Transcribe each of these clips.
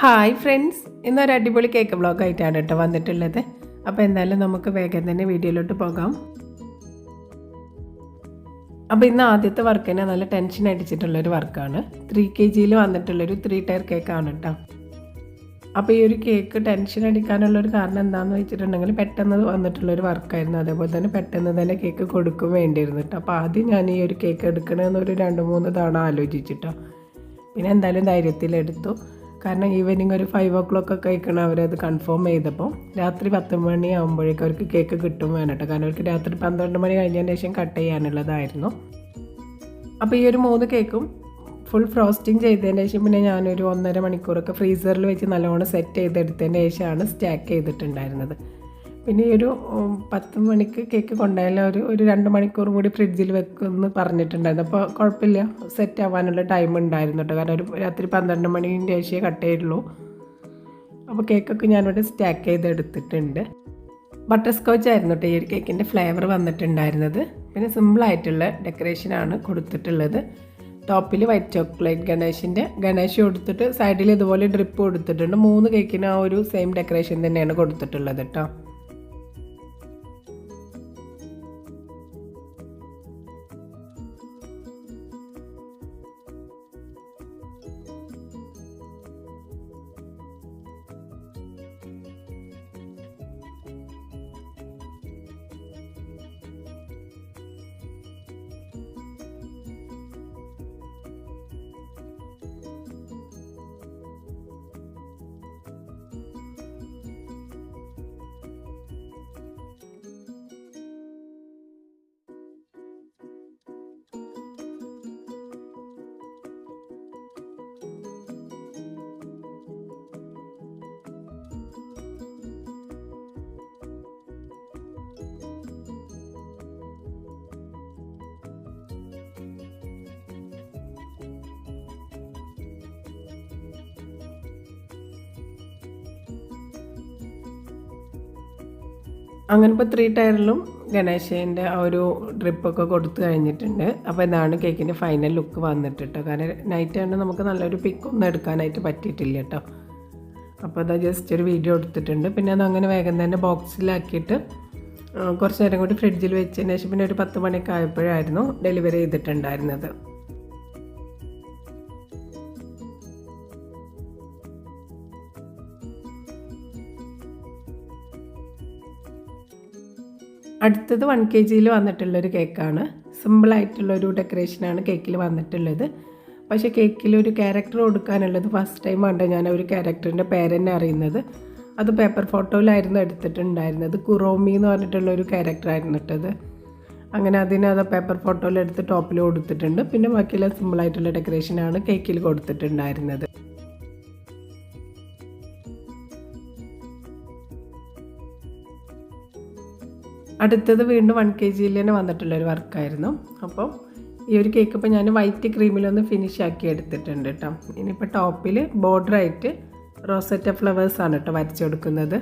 Hi friends ഇന്നൊരു അടിപൊളി cake ബ്ലോഗായിട്ടാണ് കേട്ടോ വന്നിട്ടുള്ളത്. അപ്പോൾ എന്തായാലും നമുക്ക് വേഗം തന്നെ വീഡിയോയിലോട്ട് പോകാം. അപ്പോൾ ഇന്ന് ആദ്യത്തെ വർക്ക് തന്നെ നല്ല ടെൻഷൻ അടിച്ചിട്ടുള്ളൊരു വർക്കാണ് ത്രീ കെ ജിയിൽ വന്നിട്ടുള്ളൊരു ത്രീ ടയർ കേക്കാണ് കേട്ടോ. അപ്പോൾ ഈ ഒരു കേക്ക് ടെൻഷൻ അടിക്കാനുള്ളൊരു കാരണം എന്താണെന്ന് വെച്ചിട്ടുണ്ടെങ്കിൽ പെട്ടെന്ന് വന്നിട്ടുള്ളൊരു വർക്കായിരുന്നു അതേപോലെ തന്നെ പെട്ടെന്ന് തന്നെ കേക്ക് കൊടുക്കും വേണ്ടിയിരുന്നു കേട്ടോ. അപ്പോൾ ആദ്യം ഞാൻ ഈ ഒരു കേക്ക് എടുക്കണമെന്നൊരു രണ്ട് മൂന്ന് തവണ ആലോചിച്ചിട്ടോ. പിന്നെ എന്തായാലും ധൈര്യത്തിലെടുത്തു. കാരണം ഈവനിങ് ഒരു ഫൈവ് ഓ ക്ലോക്ക് ഒക്കെ കഴിക്കണം. അവരത് കൺഫേം ചെയ്തപ്പോൾ രാത്രി പത്ത് മണി ആകുമ്പോഴേക്കും അവർക്ക് കേക്ക് കിട്ടും വേണം കാരണം അവർക്ക് രാത്രി പന്ത്രണ്ട് മണി കഴിഞ്ഞതിന് ശേഷം കട്ട് ചെയ്യാനുള്ളതായിരുന്നു. അപ്പോൾ ഈ ഒരു മൂന്ന് കേക്കും ഫുൾ ഫ്രോസ്റ്റിംഗ് ചെയ്തതിന് ശേഷം പിന്നെ ഞാനൊരു ഒന്നര മണിക്കൂറൊക്കെ ഫ്രീസറിൽ വെച്ച് നല്ലോണം സെറ്റ് ചെയ്തെടുത്തതിന് ശേഷമാണ് സ്റ്റാക്ക് ചെയ്തിട്ടുണ്ടായിരുന്നത്. പിന്നെ ഈ ഒരു പത്ത് മണിക്ക് കേക്ക് കൊണ്ടുപോയാലും ഒരു ഒരു രണ്ട് മണിക്കൂർ കൂടി ഫ്രിഡ്ജിൽ വെക്കുമെന്ന് പറഞ്ഞിട്ടുണ്ടായിരുന്നു. അപ്പോൾ കുഴപ്പമില്ല. സെറ്റ് ആവാനുള്ള ടൈം ഉണ്ടായിരുന്നു കേട്ടോ കാരണം ഒരു രാത്രി പന്ത്രണ്ട് മണിന്റെ ശേഷമേ കട്ട് ചെയ്യുള്ളൂ അപ്പോൾ കേക്കൊക്കെ ഞാനിവിടെ സ്റ്റാക്ക് ചെയ്തെടുത്തിട്ടുണ്ട്. ബട്ടർ സ്കോച്ച് ആയിരുന്നു കേട്ടോ ഈ ഒരു കേക്കിന്റെ ഫ്ലേവർ വന്നിട്ടുണ്ടായിരുന്നത്. പിന്നെ സിമ്പിളായിട്ടുള്ള ഡെക്കറേഷനാണ് കൊടുത്തിട്ടുള്ളത്. ടോപ്പിൽ വൈറ്റ് ചോക്ലേറ്റ് ഗണേഷിന്റെ ഗണേഷ് കൊടുത്തിട്ട് സൈഡിൽ ഇതുപോലെ ഡ്രിപ്പ് കൊടുത്തിട്ടുണ്ട്. മൂന്ന് കേക്കിന് ആ ഒരു സെയിം ഡെക്കറേഷൻ തന്നെയാണ് കൊടുത്തിട്ടുള്ളത് കേട്ടോ അങ്ങനെ ഇപ്പോൾ ത്രീ ടയറിലും ഗണേശന്റെ ആ ഒരു ഡ്രിപ്പൊക്കെ കൊടുത്തു കഴിഞ്ഞിട്ടുണ്ട്. അപ്പോൾ ഇതാണ് കേക്കിന്റെ ഫൈനൽ ലുക്ക് വന്നിട്ട് കേട്ടോ കാരണം നൈറ്റ് ആണ് നമുക്ക് നല്ലൊരു പിക്കൊന്നും എടുക്കാനായിട്ട് പറ്റിയിട്ടില്ല കേട്ടോ. അപ്പോൾ അതാ ജസ്റ്റ് ഒരു വീഡിയോ എടുത്തിട്ടുണ്ട്. പിന്നെ അത് അങ്ങനെ വേഗം തന്നെ ബോക്സിലാക്കിയിട്ട് കുറച്ച് നേരം കൂടി ഫ്രിഡ്ജിൽ വെച്ചതിന് ശേഷം പിന്നെ ഒരു പത്ത് മണിയൊക്കെ ആയപ്പോഴായിരുന്നു ഡെലിവറി ചെയ്തിട്ടുണ്ടായിരുന്നത്. അടുത്തത് വൺ കെ ജിയിൽ വന്നിട്ടുള്ളൊരു കേക്കാണ് സിമ്പിളായിട്ടുള്ളൊരു ഡെക്കറേഷനാണ് കേക്കിൽ വന്നിട്ടുള്ളത്. പക്ഷേ കേക്കിൽ ഒരു ക്യാരക്ടർ കൊടുക്കാനുള്ളത് ഫസ്റ്റ് ടൈം ആണ് ഞാൻ ഒരു ക്യാരക്ടറിന്റെ പേരെന്നെ അറിയുന്നത്. അത് പേപ്പർ ഫോട്ടോയിലായിരുന്നു എടുത്തിട്ടുണ്ടായിരുന്നത്. കുറോമി എന്ന് പറഞ്ഞിട്ടുള്ള ഒരു ക്യാരക്ടറായിരുന്നു ഇട്ടത്. അങ്ങനെ അതിനെ അത് പേപ്പർ ഫോട്ടോയിൽ എടുത്ത് ടോപ്പിൽ കൊടുത്തിട്ടുണ്ട്. പിന്നെ ബാക്കിയുള്ള സിമ്പിളായിട്ടുള്ള ഡെക്കറേഷനാണ് കേക്കിൽ കൊടുത്തിട്ടുണ്ടായിരുന്നത്. അടുത്തത് വീണ്ടും വൺ കെ ജിയിൽ തന്നെ വന്നിട്ടുള്ളൊരു വർക്കായിരുന്നു അപ്പോൾ ഈ ഒരു കേക്ക് ഇപ്പോൾ ഞാൻ വൈറ്റ് ക്രീമിലൊന്ന് ഫിനിഷ് ആക്കി എടുത്തിട്ടുണ്ട് കേട്ടോ ഇനിയിപ്പോൾ ടോപ്പിൽ ബോർഡറായിട്ട് റോസറ്റ ഫ്ലവേഴ്സാണ് കേട്ടോ വരച്ചു കൊടുക്കുന്നത്.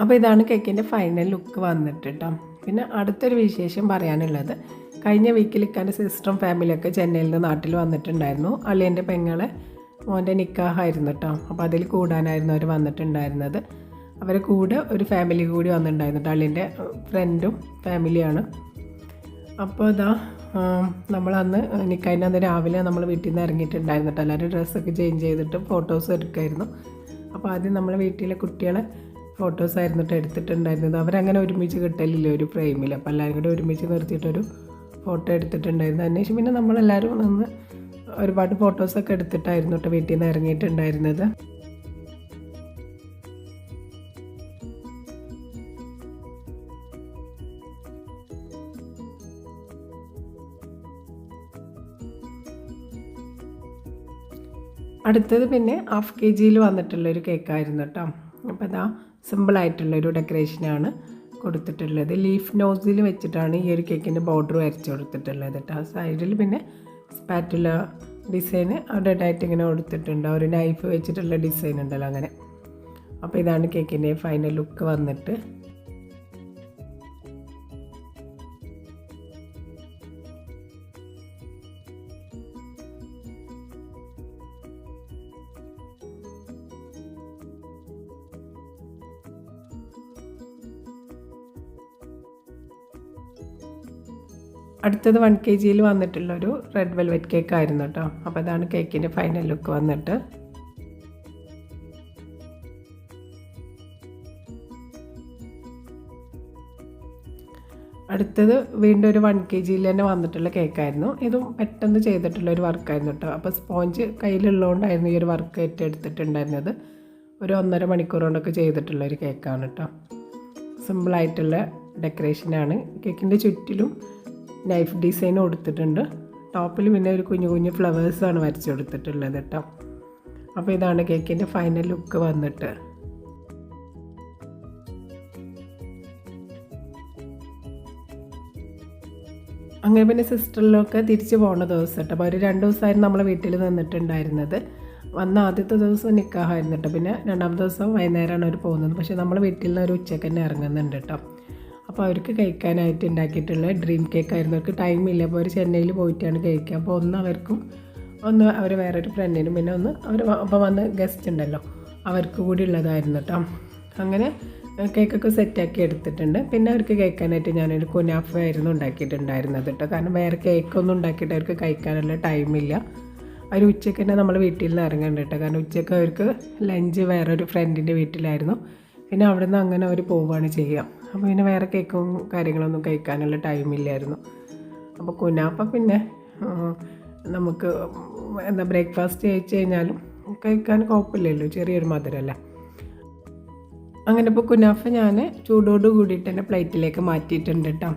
അപ്പോൾ ഇതാണ് കേക്കിന്റെ ഫൈനൽ ലുക്ക് വന്നിട്ട് കേട്ടോ പിന്നെ അടുത്തൊരു വിശേഷം പറയാനുള്ളത്. കഴിഞ്ഞ വീക്കിൽ ഇക്കാന്റെ സിസ്റ്ററും ഫാമിലിയൊക്കെ ചെന്നൈയിൽ നിന്ന് നാട്ടിൽ വന്നിട്ടുണ്ടായിരുന്നു. അളിയന്റെ പെങ്ങളെ മോന്റെ നിക്കാഹായിരുന്നു കേട്ടോ അപ്പോൾ അതിൽ കൂടാനായിരുന്നു അവർ വന്നിട്ടുണ്ടായിരുന്നത്. അവരെ കൂടെ ഒരു ഫാമിലി കൂടി വന്നിട്ടുണ്ടായിരുന്നു. കേട്ടോ അളിയന്റെ ഫ്രണ്ടും ഫാമിലിയാണ് അപ്പോൾ ഇതാ നമ്മളന്ന് നിക്കായിന്റെ അന്ന് രാവിലെ നമ്മൾ വീട്ടിൽ നിന്ന് ഇറങ്ങിയിട്ടുണ്ടായിരുന്നു കേട്ടോ എല്ലാവരും ഡ്രസ്സൊക്കെ ചേഞ്ച് ചെയ്തിട്ട് ഫോട്ടോസ് എടുക്കുമായിരുന്നു അപ്പോൾ ആദ്യം നമ്മൾ വീട്ടിലെ കുട്ടികളെ ഫോട്ടോസ് ആയിരുന്നു കേട്ടോ എടുത്തിട്ടുണ്ടായിരുന്നത്. അവരങ്ങനെ ഒരുമിച്ച് കിട്ടലില്ല ഒരു ഫ്രെയിമിൽ അപ്പോൾ എല്ലാവരും കൂടെ ഒരുമിച്ച് നിർത്തിയിട്ടൊരു ഫോട്ടോ എടുത്തിട്ടുണ്ടായിരുന്നു. അതിനുശേഷം പിന്നെ നമ്മളെല്ലാവരും നിന്ന് ഒരുപാട് ഫോട്ടോസൊക്കെ എടുത്തിട്ടായിരുന്നു കേട്ടോ വീട്ടിൽ നിന്ന് ഇറങ്ങിയിട്ടുണ്ടായിരുന്നത്. അടുത്തത് പിന്നെ ഹാഫ് കെ ജിയിൽ വന്നിട്ടുള്ളൊരു കേക്കായിരുന്നു കേട്ടോ. അപ്പോൾ അതാ സിമ്പിളായിട്ടുള്ളൊരു ഡെക്കറേഷനാണ് കൊടുത്തിട്ടുള്ളത്. ലീഫ് നോസിൽ വെച്ചിട്ടാണ് ഈ ഒരു കേക്കിന്റെ ബോർഡർ വരച്ച് കൊടുത്തിട്ടുള്ളത് കേട്ടോ. സൈഡിൽ പിന്നെ സ്പാറ്റുള്ള ഡിസൈൻ അവിടെ ഡയറ്റ് ഇങ്ങനെ കൊടുത്തിട്ടുണ്ട്. ഒരു നൈഫ് വെച്ചിട്ടുള്ള ഡിസൈൻ ഉണ്ടല്ലോ അങ്ങനെ. അപ്പോൾ ഇതാണ് കേക്കിന്റെ ഫൈനൽ ലുക്ക് വന്നിട്ട് അടുത്തത് വൺ കെ ജിയിൽ വന്നിട്ടുള്ളൊരു റെഡ് വെൽവെറ്റ് കേക്ക് ആയിരുന്നു കേട്ടോ അപ്പോൾ അതാണ് കേക്കിന്റെ ഫൈനൽ ലുക്ക് വന്നിട്ട്. അടുത്തത് വീണ്ടും ഒരു വൺ കെ ജിയിൽ തന്നെ വന്നിട്ടുള്ള കേക്കായിരുന്നു ഇതും പെട്ടെന്ന് ചെയ്തിട്ടുള്ള ഒരു വർക്കായിരുന്നു കേട്ടോ അപ്പോൾ സ്പോഞ്ച് കയ്യിലുള്ളതുകൊണ്ടായിരുന്നു ഈ ഒരു വർക്ക് ഏറ്റെടുത്തിട്ടുണ്ടായിരുന്നത്. ഒരു ഒന്നര മണിക്കൂർ കൊണ്ടൊക്കെ ചെയ്തിട്ടുള്ള ഒരു കേക്കാണ് കേട്ടോ സിമ്പിളായിട്ടുള്ള ഡെക്കറേഷനാണ് കേക്കിന്റെ ചുറ്റിലും നൈഫ് ഡിസൈൻ കൊടുത്തിട്ടുണ്ട്. ടോപ്പിൽ പിന്നെ ഒരു കുഞ്ഞു കുഞ്ഞു ഫ്ലവേഴ്സാണ് വരച്ച് കൊടുത്തിട്ടുള്ളത് കേട്ടോ. അപ്പോൾ ഇതാണ് കേക്കിന്റെ ഫൈനൽ ലുക്ക് വന്നിട്ട്. അങ്ങനെ പിന്നെ സിസ്റ്ററിലൊക്കെ തിരിച്ച് പോകുന്ന ദിവസം കേട്ടോ. അപ്പോൾ ഒരു രണ്ട് ദിവസമായിരുന്നു നമ്മളെ വീട്ടിൽ നിന്നിട്ടുണ്ടായിരുന്നത്. വന്ന ആദ്യത്തെ ദിവസം നിൽക്കാമായിരുന്നു കേട്ടോ. പിന്നെ രണ്ടാമത്തെ ദിവസം വൈകുന്നേരമാണ് അവർ പോകുന്നത്. പക്ഷേ നമ്മൾ വീട്ടിൽ നിന്ന് ഒരു ഉച്ചയ്ക്ക് തന്നെ ഇറങ്ങുന്നുണ്ട് കേട്ടോ. അപ്പോൾ അവർക്ക് കഴിക്കാനായിട്ട് ഉണ്ടാക്കിയിട്ടുള്ള ഡ്രീം കേക്ക് ആയിരുന്നു. അവർക്ക് ടൈമില്ല അപ്പോൾ അവർ ചെന്നൈയിൽ പോയിട്ടാണ് കഴിക്കുക. അപ്പോൾ ഒന്ന് അവർക്കും ഒന്ന് അവർ വേറൊരു ഫ്രണ്ടിനും പിന്നെ ഒന്ന് അവർ അപ്പോൾ വന്ന് ഗസ്റ്റ് ഉണ്ടല്ലോ. അവർക്ക് കൂടി ഉള്ളതായിരുന്നു കേട്ടോ അങ്ങനെ കേക്കൊക്കെ സെറ്റാക്കി എടുത്തിട്ടുണ്ട്. പിന്നെ അവർക്ക് കഴിക്കാനായിട്ട് ഞാനൊരു കുനാഫ ആയിരുന്നു ഉണ്ടാക്കിയിട്ടുണ്ടായിരുന്നത് കേട്ടോ കാരണം വേറെ കേക്കൊന്നും ഉണ്ടാക്കിയിട്ട് അവർക്ക് കഴിക്കാനുള്ള ടൈമില്ല അവർ ഉച്ചയ്ക്ക് തന്നെ നമ്മൾ വീട്ടിൽ നിന്ന് ഇറങ്ങേണ്ട കേട്ടോ കാരണം ഉച്ചയ്ക്ക് അവർക്ക് ലഞ്ച് വേറൊരു ഫ്രണ്ടിന്റെ വീട്ടിലായിരുന്നു. പിന്നെ അവിടെ നിന്ന് അങ്ങനെ അവർ പോവുകയാണ് ചെയ്യുക അപ്പോൾ പിന്നെ വേറെ കേക്കും കാര്യങ്ങളൊന്നും കഴിക്കാനുള്ള ടൈമില്ലായിരുന്നു അപ്പോൾ കുനാപ്പ പിന്നെ നമുക്ക് എന്താ ബ്രേക്ക്ഫാസ്റ്റ് കഴിച്ച് കഴിഞ്ഞാലും കഴിക്കാൻ കുഴപ്പമില്ലല്ലോ ചെറിയൊരു മധുരമല്ല അങ്ങനെ ഇപ്പോൾ കുനാഫ ഞാൻ ചൂടോട് കൂടിയിട്ട് തന്നെ പ്ലേറ്റിലേക്ക് മാറ്റിയിട്ടുണ്ട് കേട്ടോ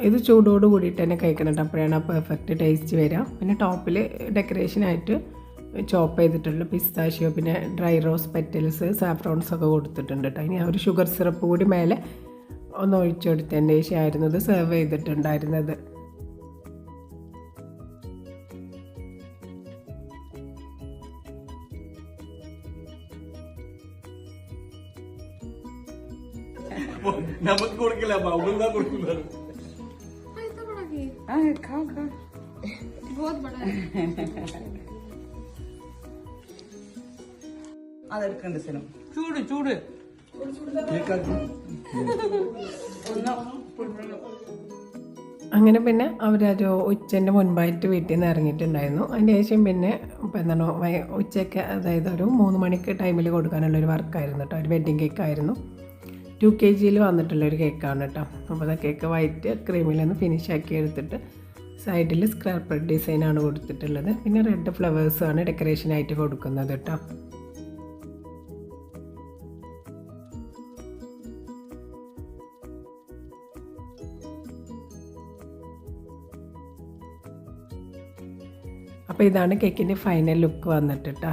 ഇത് ചൂടോട് കൂടിയിട്ട് തന്നെ കഴിക്കണം കേട്ടോ അപ്പോഴാണ് ആ പെർഫെക്റ്റ് ടേസ്റ്റ് വരിക പിന്നെ ടോപ്പിൽ ഡെക്കറേഷനായിട്ട് ചോപ്പ് ചെയ്തിട്ടുള്ള പിസ്താഷ്യോ പിന്നെ ഡ്രൈ റോസ് പെറ്റൽസ് സാഫ്രോൺസ് ഒക്കെ കൊടുത്തിട്ടുണ്ട് കേട്ടോ ഇനി ആ ഒരു ഷുഗർ സിറപ്പ് കൂടി മേലെ ഒന്ന് ഒഴിച്ചു കൊടുത്തതിൻ്റെ ശേഷമായിരുന്നു ഇത് സെർവ് ചെയ്തിട്ടുണ്ടായിരുന്നത് നമുക്ക് കൊടുക്കില്ല അവൾ കൊടുക്കുന്നത് हाँ खाओ खाओ बहुत बड़ा है അതെടുക്കണ്ട സ്ഥലം ചൂട് ചൂട് അങ്ങനെ പിന്നെ അവരൊരു ഉച്ചന്റെ മുൻപായിട്ട് വീട്ടിൽ നിന്ന് ഇറങ്ങിയിട്ടുണ്ടായിരുന്നു. അതിന്റെ ശേഷം പിന്നെ എന്താണ് ഉച്ചയ്ക്ക് അതായത് ഒരു മൂന്ന് മണിക്ക് ടൈമിൽ കൊടുക്കാനുള്ള കൊടുക്കാനുള്ളൊരു വർക്കായിരുന്നു കേട്ടോ ഒരു വെഡ്ഡിങ് കേക്ക് ആയിരുന്നു. ടു കെ ജിയിൽ വന്നിട്ടുള്ളൊരു കേക്കാണ് കേട്ടോ അപ്പോൾ ആ കേക്ക് വൈറ്റ് ക്രീമിൽ നിന്ന് ഫിനിഷ് ആക്കി എടുത്തിട്ട് സൈഡിൽ സ്ക്രാപ്പ് ഡിസൈനാണ് കൊടുത്തിട്ടുള്ളത്. പിന്നെ റെഡ് ഫ്ലവേഴ്സാണ് ഡെക്കറേഷനായിട്ട് കൊടുക്കുന്നത് കേട്ടോ അപ്പോൾ ഇതാണ് കേക്കിന്റെ ഫൈനൽ ലുക്ക് വന്നിട്ട് കേട്ടോ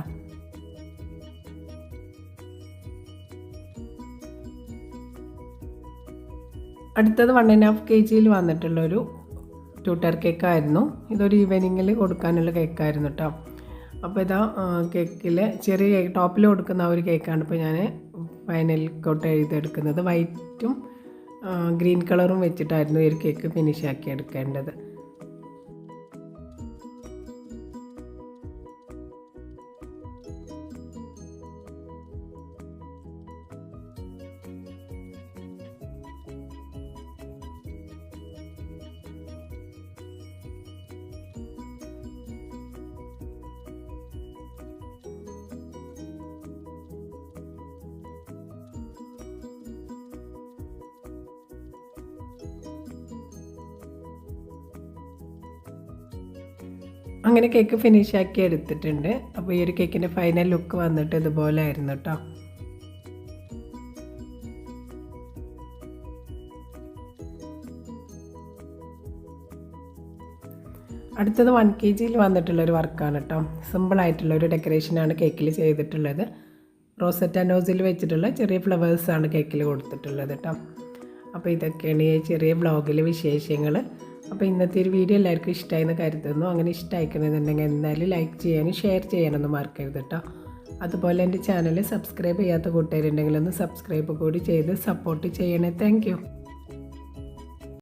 അടുത്തത് വൺ ആൻഡ് ഹാഫ് കെ ജിയിൽ വന്നിട്ടുള്ളൊരു ട്യൂട്ടർ കേക്കായിരുന്നു ഇതൊരു ഈവനിങ്ങിൽ കൊടുക്കാനുള്ള കേക്കായിരുന്നു കേട്ടോ അപ്പോൾ ഇതാ കേക്കിൽ ചെറിയ കേക്ക് ടോപ്പിൽ കൊടുക്കുന്ന ആ ഒരു കേക്കാണ് ഇപ്പോൾ ഞാൻ ഫൈനൽ കോട്ട് എഴുതിയെടുക്കുന്നത്. വൈറ്റും ഗ്രീൻ കളറും വെച്ചിട്ടായിരുന്നു ഈ ഒരു കേക്ക് ഫിനിഷ് ആക്കി എടുക്കേണ്ടത്. അങ്ങനെ കേക്ക് ഫിനിഷ് ആക്കി എടുത്തിട്ടുണ്ട്. അപ്പോൾ ഈ ഒരു കേക്കിന്റെ ഫൈനൽ ലുക്ക് വന്നിട്ട് ഇതുപോലെ ആയിരുന്നു കേട്ടോ അടുത്തത് വൺ കെ ജിയിൽ വന്നിട്ടുള്ളൊരു വർക്കാണ് കേട്ടോ സിമ്പിളായിട്ടുള്ള ഒരു ഡെക്കറേഷനാണ് കേക്കിൽ ചെയ്തിട്ടുള്ളത്. റോസറ്റ നോസിൽ വെച്ചിട്ടുള്ള ചെറിയ ഫ്ലവേഴ്സാണ് കേക്കിൽ കൊടുത്തിട്ടുള്ളത് കേട്ടോ അപ്പോൾ ഇതൊക്കെയാണ് ഈ ചെറിയ ബ്ലോഗിലെ വിശേഷങ്ങൾ അപ്പോൾ ഇന്നത്തെ ഒരു വീഡിയോ എല്ലാവർക്കും ഇഷ്ടമായെന്ന് കരുതുന്നു. അങ്ങനെ ഇഷ്ടമായിക്കണമെന്നുണ്ടെങ്കിൽ എന്തായാലും ലൈക്ക് ചെയ്യാനും ഷെയർ ചെയ്യാനൊന്നും മറക്കരുത് കേട്ടോ അതുപോലെ എന്റെ ചാനൽ സബ്സ്ക്രൈബ് ചെയ്യാത്ത കൂട്ടുകാരുണ്ടെങ്കിൽ ഒന്ന് സബ്സ്ക്രൈബ് കൂടി ചെയ്ത് സപ്പോർട്ട് ചെയ്യണേ. താങ്ക്